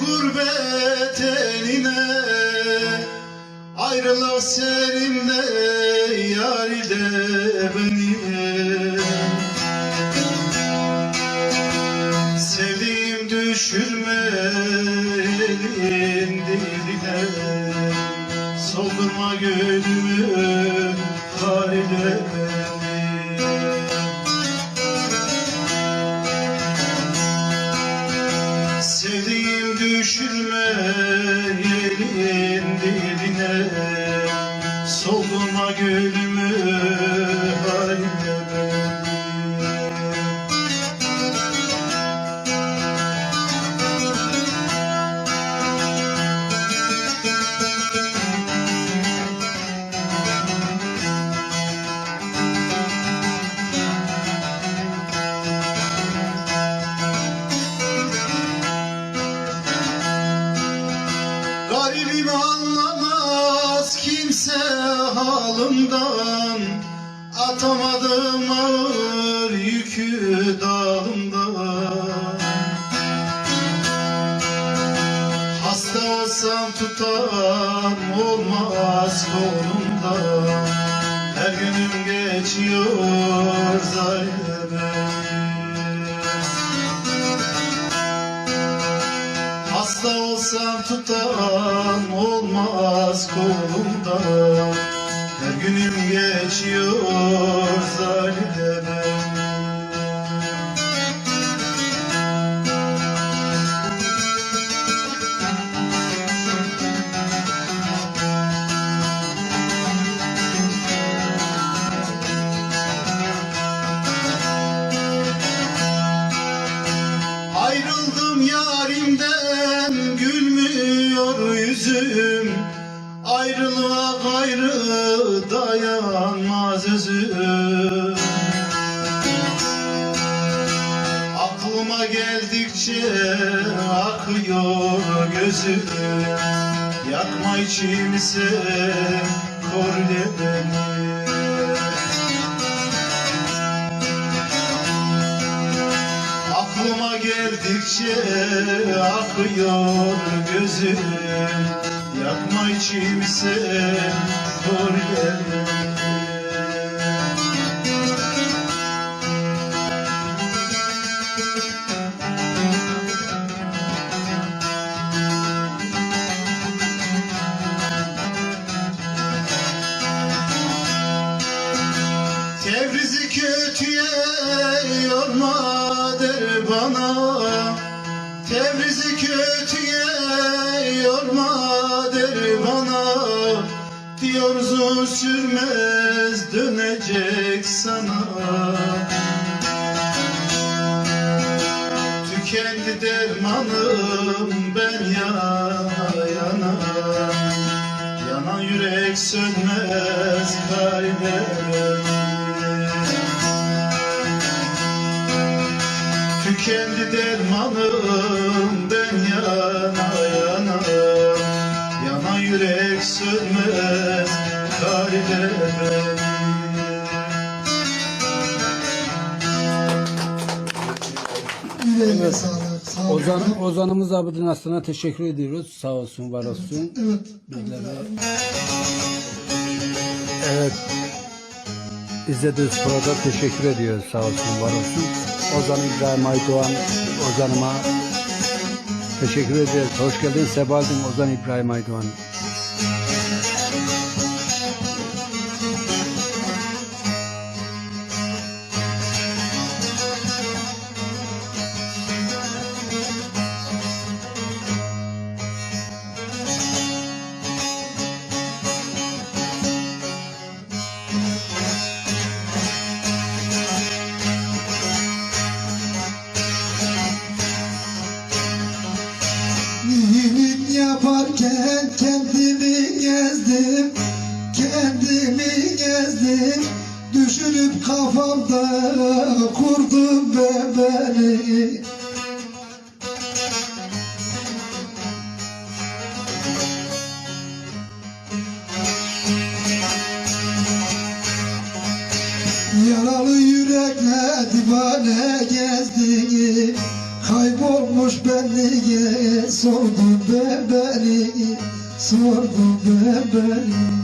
gurbet eline. Ayrıla seninle yar ile beni. Sevdiğim düşürme elin diline. Soldurma gönlümü har ile Garibim anlamaz kimse halımdan. Atamadım ağır yükü dağımdan. Hasta olsam tutam olmaz kolumda. Her günüm geçiyor Zeynep'e Hasta olsam tutam olmaz kolumda. Her günüm geçiyor Ayrıldım yarimden gülmüyor yüzüm. Ayrılığa gayrı dayanmaz özüm. Aklıma geldikçe akıyor gözüm. Yakma içimse korle beni Aklıma geldikçe akıyor gözüm. Yakma içimse dur gel der bana. Tebrizi kötüye yorma der bana. Diyor zor sürmez dönecek sana. Tükendi dermanım ben yana yana. Yanan yürek sönmez kaybeder Tükendi dermanım ben yana yana Yanan yürek sönmez Yüreğine sağlık. Sağ. Ozan, Ozan'ımız abidin aslına teşekkür ediyoruz. Sağ olsun, var olsun. Evet. Bizlere... Evet. İzlediğiniz programa teşekkür ediyoruz. Sağ olsun, var olsun. Ozan İbrahim Aydoğan, Ozan'ıma teşekkür ederiz. Hoş geldin Sebaldin Ozan İbrahim Aydoğan. Gezdim Kendimi gezdim Düşünüp kafamda kurdum ben beni. Yaralı yürekle divane gezdim Kaybolmuş benliğe sordum sordu bebeği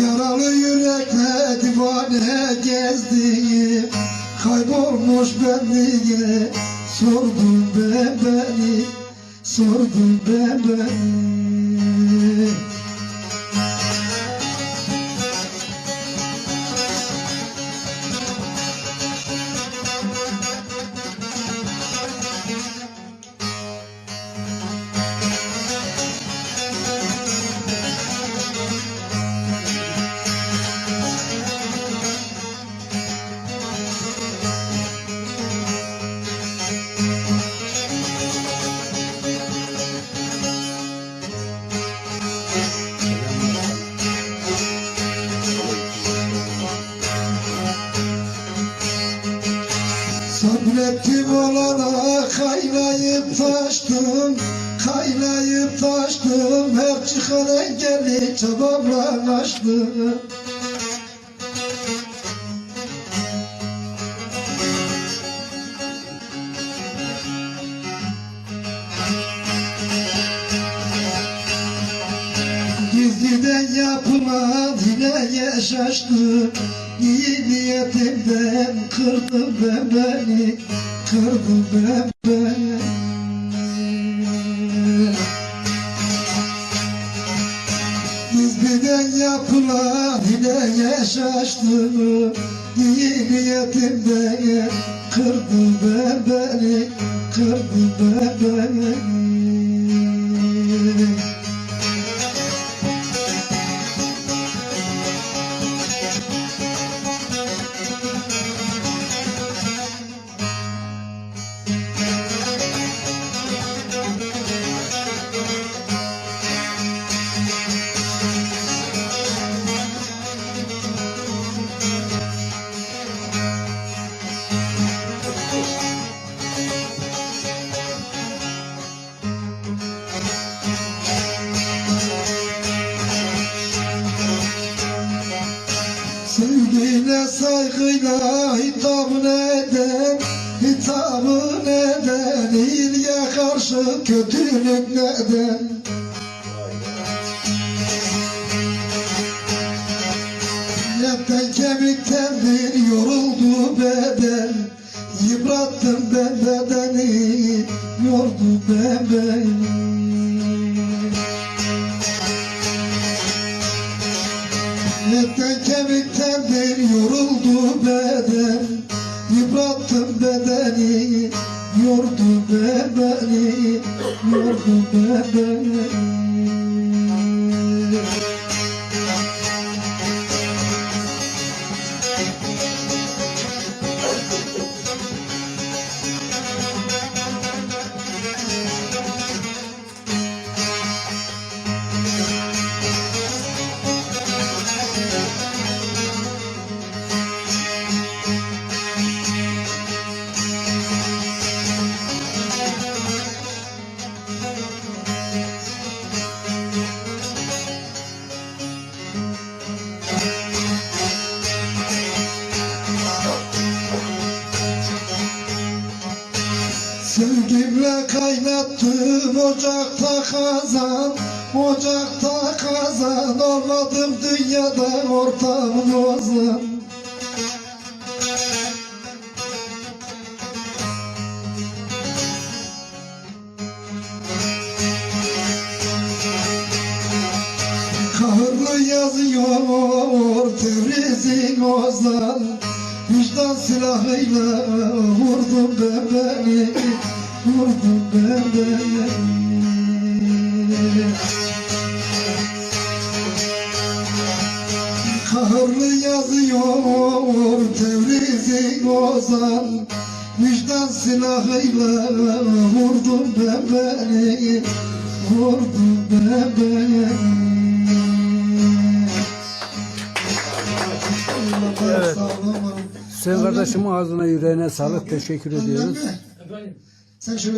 Yaralı yürekle divane gezdiğim Kaybolmuş benliğe sordum bebeği Sordum bebeği Sabrettim olana kaynayıp taştım Kaynayıp taştım. Her çıkan engeli çabamla aştım Gizliden yapılan hileye şaştım İyi niyetimden kırdım ben beni Kırdım ben beni. Gizliden yapılan hileye şaştım İyi niyetimden kırdım ben beni Kırdım ben beni eden Hitabın eden İyiliğe karşı kötülük neden? Etten kemiktendir yoruldu beden. Yıprattım ben bedeni Yordu ben beni kaynattım ocakta kazan Ocakta kazan. Olmadım dünyada ortağım ozan Kahırlı yazıyor Tebriz'in ozan Vicdan silahıyla vurdum ben beni Kahırlı yazıyor Tebriz'in ozan Vicdan silahıyla vurdum ben beni Vurdum ben beni Evet. Sen kardeşim ağzına yüreğine sağlık. Teşekkür ediyoruz. Sen şöyle